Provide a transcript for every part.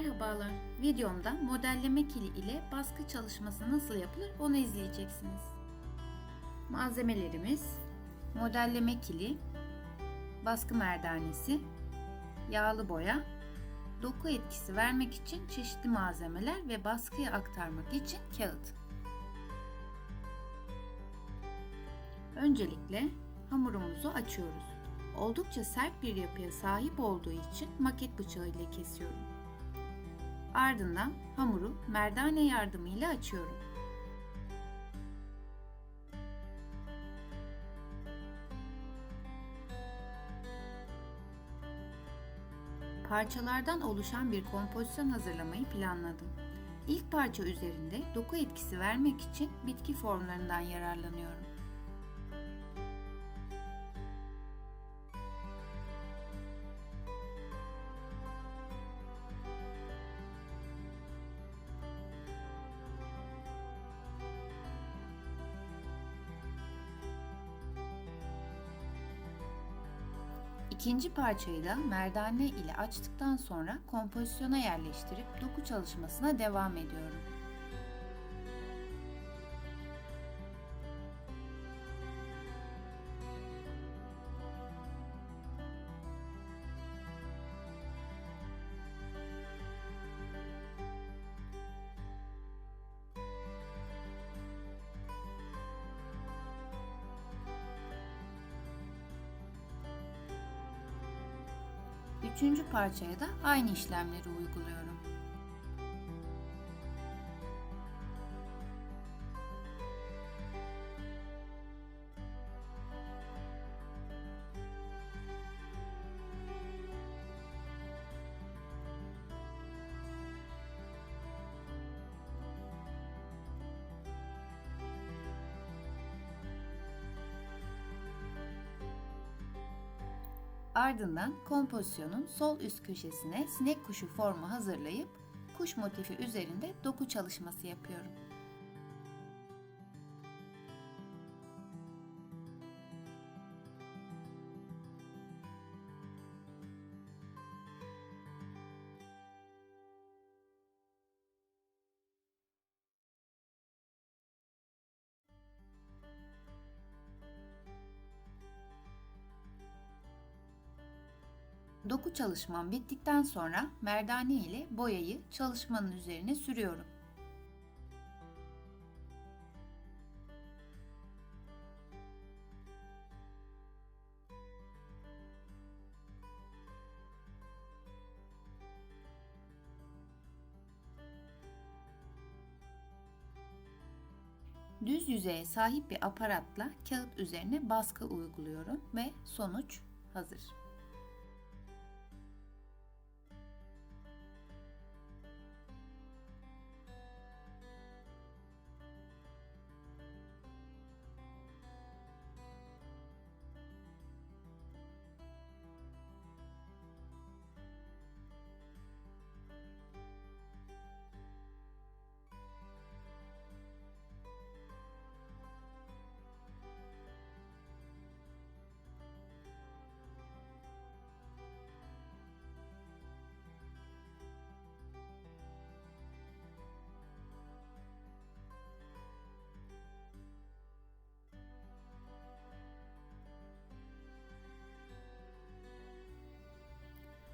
Merhabalar. Videomda modelleme kili ile baskı çalışması nasıl yapılır onu izleyeceksiniz. Malzemelerimiz modelleme kili, baskı merdanesi, yağlı boya, doku etkisi vermek için çeşitli malzemeler ve baskıyı aktarmak için kağıt. Öncelikle hamurumuzu açıyoruz. Oldukça sert bir yapıya sahip olduğu için maket bıçağı ile kesiyorum. Ardından hamuru merdane yardımıyla açıyorum. Parçalardan oluşan bir kompozisyon hazırlamayı planladım. İlk parça üzerinde doku etkisi vermek için bitki formlarından yararlanıyorum. İkinci parçayı da merdane ile açtıktan sonra kompozisyona yerleştirip doku çalışmasına devam ediyorum. Üçüncü parçaya da aynı işlemleri uyguluyorum. Ardından kompozisyonun sol üst köşesine sinek kuşu formu hazırlayıp kuş motifi üzerinde doku çalışması yapıyorum. Doku çalışmam bittikten sonra merdane ile boyayı çalışmanın üzerine sürüyorum. Düz yüzeye sahip bir aparatla kağıt üzerine baskı uyguluyorum ve sonuç hazır.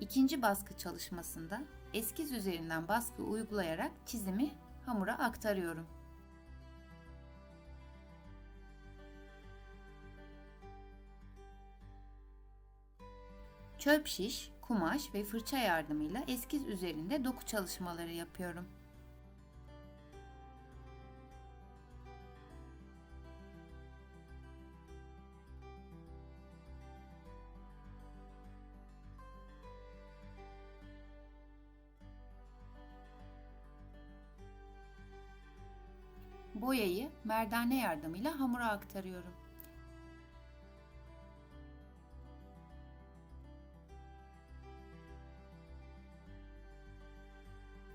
İkinci baskı çalışmasında eskiz üzerinden baskı uygulayarak çizimi hamura aktarıyorum. Çöp şiş, kumaş ve fırça yardımıyla eskiz üzerinde doku çalışmaları yapıyorum. Boyayı merdane yardımıyla hamura aktarıyorum.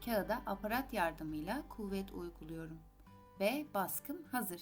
Kağıda aparat yardımıyla kuvvet uyguluyorum ve baskım hazır.